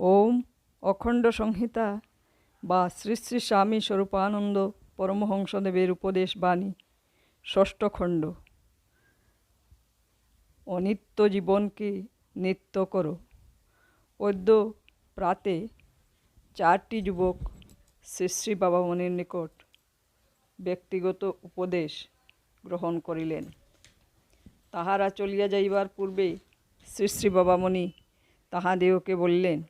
ওম অখণ্ড সংহিতা বা শ্রী শ্রী স্বামী স্বরূপানন্দ পরমহংসদেবের উপদেশ বাণী, ষষ্ঠ খণ্ড। অনিত্য জীবনকে নিত্য করো। অদ্য প্রাতে চারটি যুবক শ্রী শ্রী বাবা মনির নিকট ব্যক্তিগত উপদেশ গ্রহণ করিলেন। তাহারা চলিয়া যাইবার পূর্বে শ্রী শ্রী বাবামণি তাহাদেহকে বললেন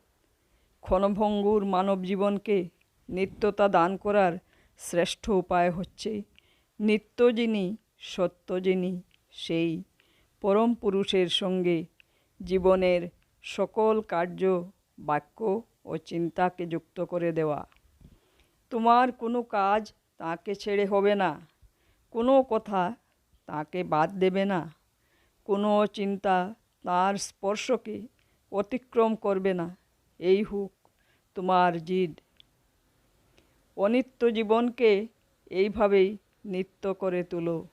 ক্ষণভঙ্গুর মানব জীবনকে নিত্যতা দান করার শ্রেষ্ঠ উপায় হচ্ছে নিত্য যিনি, সত্য যিনি, সেই পরম পুরুষের সঙ্গে জীবনের সকল কার্য, বাক্য ও চিন্তাকে যুক্ত করে দেওয়া। তোমার কোনো কাজ তাকে ছেড়ে হবে না, কোনো কথা তাকে বাদ দেবে না, কোনো চিন্তা তার স্পর্শকে অতিক্রম করবে না। এই হোক তোমার জিদ। অনিত্য জীবনকে এইভাবেই নিত্য করে তুলো।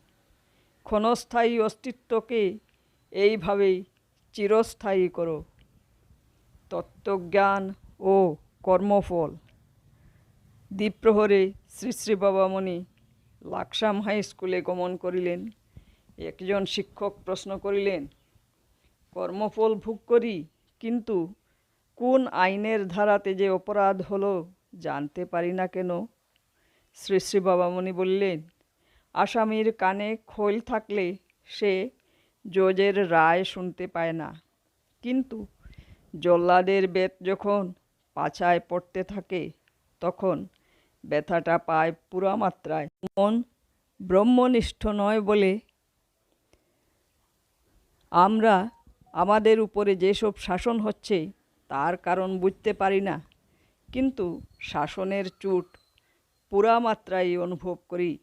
ক্ষণস্থায়ী অস্তিত্বকে এইভাবেই চিরস্থায়ী করো। তত্ত্বজ্ঞান ও কর্মফল। দ্বীপ্রহরে শ্রী শ্রী বাবামণি লাকসাম হাই স্কুলে গমন করিলেন। একজন শিক্ষক প্রশ্ন করিলেন, কর্মফল ভোগ করি, কিন্তু কোন আইনের ধারাতে যে অপরাধ হলো জানতে পারি না কেন? শ্রী শ্রী বাবামণি বললেন, আসামির কানে খোল থাকলে সে জজের রায় শুনতে পায় না। কিন্তু জল্লাদের বেত যখন পাছায় পড়তে থাকে, তখন ব্যথাটা পায় পুরা মাত্রায়। মন ব্রহ্মনিষ্ঠ নয় বলে আমরা আমাদের উপরে যেসব শাসন হচ্ছে তার কারণ বুঝতে পারি না। কিন্তু শাসনের চুট পুরা মাত্রায় অনুভব করি।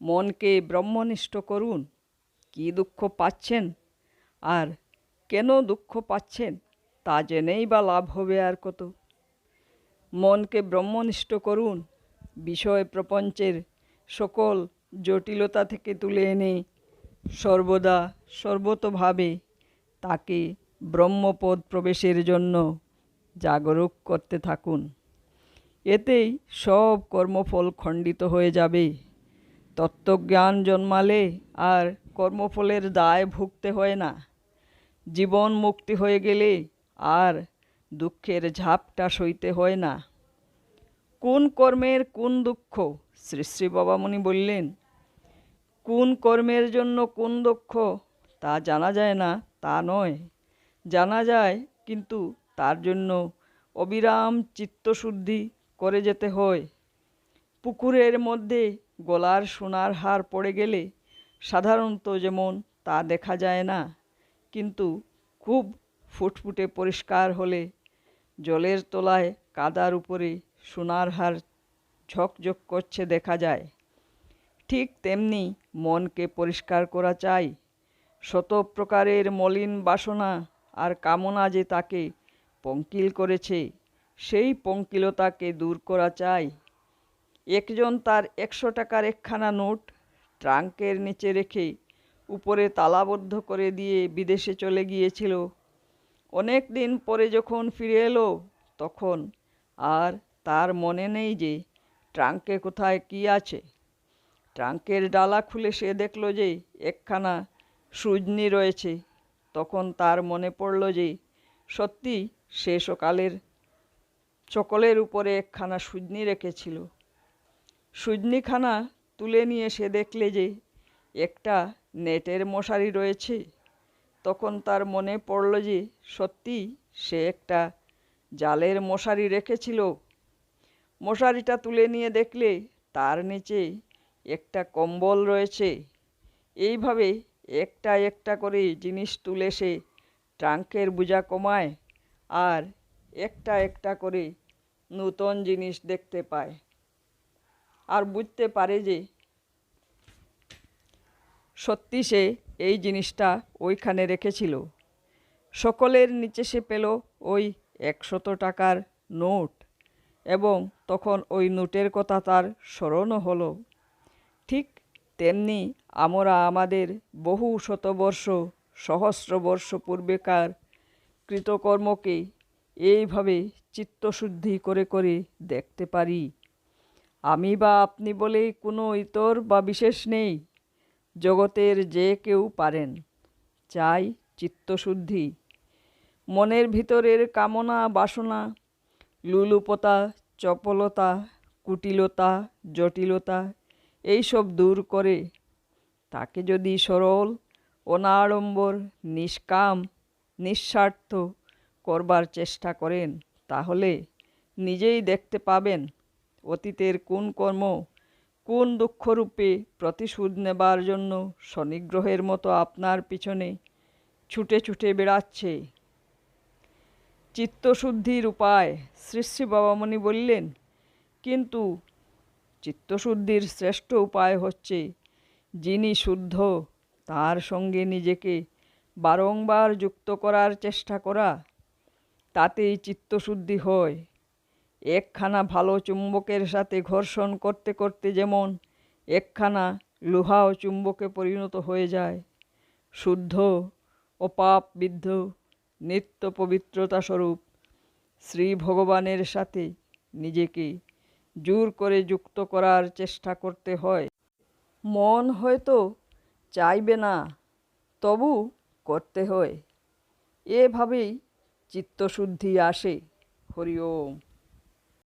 মনকে ব্রহ্মনিষ্ঠ করুন, কি দুঃখ পাচ্ছেন? আর কেন দুঃখ পাচ্ছেন? তা জেনেই বা লাভ হবে আর কত। মনকে ব্রহ্মনিষ্ঠ করুন, বিষয় প্রপঞ্চের সকল জটিলতা থেকে তুলে এনে সর্বদা সর্বতভাবে তাকে ব্রহ্মপদ প্রবেশের জন্য জাগরুক করতে থাকুন। এতেই সব কর্মফল খণ্ডিত হয়ে যাবে। তত্ত্বজ্ঞান জন্মালে আর কর্মফলের দায় ভুগতে হয় না। জীবন মুক্তি হয়ে গেলে আর দুঃখের ঝাপটা সইতে হয় না। কোন কর্মের কোন দুঃখ? শ্রী শ্রী বাবামণি বললেন, কোন কর্মের জন্য কোন দুঃখ? তা জানা যায় না, তা নয়। জানা যায়, কিন্তু তার জন্য অবিরাম চিত্তশুদ্ধি করে যেতে হয়। পুকুরের মধ্যে গলার সোনার হার পড়ে গেলে সাধারণত যেমন তা দেখা যায় না, কিন্তু খুব ফুটফুটে পরিষ্কার হলে জলের তলায় কাদার উপরে সোনার হার ঝকঝক করছে দেখা যায়। ঠিক তেমনি মনকে পরিষ্কার করা চাই। শত প্রকারের মলিন বাসনা আর কামনা যে তাকে পঙ্কিল করেছে, সেই পঙ্কিলতাকে দূর করা চাই। একজন তার একশো টাকার একখানা নোট ট্রাঙ্কের নিচে রেখে উপরে তালাবদ্ধ করে দিয়ে বিদেশে চলে গিয়েছিল। অনেক দিন পরে যখন ফিরে এলো, তখন আর তার মনে নেই যে ট্রাঙ্কে কোথায় কি আছে। ট্রাঙ্কের ডালা খুলে সে দেখল যে একখানা সুজনি রয়েছে। তখন তার মনে পড়ল যে সত্যি সে সকালের চকলের উপরে একখানা সুজনি রেখেছিল। সুজনিখানা তুলে নিয়ে সে দেখলে যে একটা নেটের মশারি রয়েছে। তখন তার মনে পড়ল যে সত্যি সে একটা জালের মশারি রেখেছিল। মশারিটা তুলে নিয়ে দেখলে তার নিচে একটা কম্বল রয়েছে। এইভাবে একটা একটা করে জিনিস তুলে সে ট্রাঙ্কের বোঝা কমায় আর একটা একটা করে নূতন জিনিস দেখতে পায়। আর বুঝতে পারে যে সত্যি সে এই জিনিসটা ওইখানে রেখেছিল। সকলের নিচে সে পেল ওই একশত টাকার নোট এবং তখন ওই নোটের কথা তার স্মরণও হলো। ঠিক তেমনি আমরা আমাদের বহু শতবর্ষ সহস্র বর্ষ পূর্বেকার কৃতকর্মকে এইভাবে চিত্তশুদ্ধি করে করে দেখতে পারি। আমি বা আপনি বলে কোনো ইতর বা বিশেষ নেই। জগতের যে কেউ পারেন, চাই চিত্তশুদ্ধি। মনের ভিতরের কামনা, বাসনা, লুলুপতা, চপলতা, কুটিলতা, জটিলতা, এইসব দূর করে তাকে যদি সরল, অনাড়ম্বর, নিষ্কাম, নিঃস্বার্থ করবার চেষ্টা করেন, তাহলে নিজেই দেখতে পাবেন অতীতের কোন কর্ম কোন দুঃখরূপে প্রতিশোধ নেবার জন্য শনিগ্রহের মতো আপনার পিছনে ছুটে ছুটে বেড়াচ্ছে। চিত্তশুদ্ধির উপায় শ্রী শ্রী বাবামণি বললেন, কিন্তু চিত্তশুদ্ধির শ্রেষ্ঠ উপায় হচ্ছে যিনি শুদ্ধ, তার সঙ্গে নিজেকে বারংবার যুক্ত করার চেষ্টা করা, তাতেই চিত্তশুদ্ধি হয়। একখানা ভালো চুম্বকের সাথে ঘর্ষণ করতে করতে যেমন একখানা লোহা ও চুম্বকে পরিণত হয়ে যায়, শুদ্ধ অপাপ বিদ্ধ নিত্য পবিত্রতা স্বরূপ শ্রী ভগবানের সাথে নিজেকে জোর করে যুক্ত করার চেষ্টা করতে হয়। মন হয়তো চাইবে না তবু করতে হয়। এভাবেই চিত্তশুদ্ধি আসে। হরি ওম।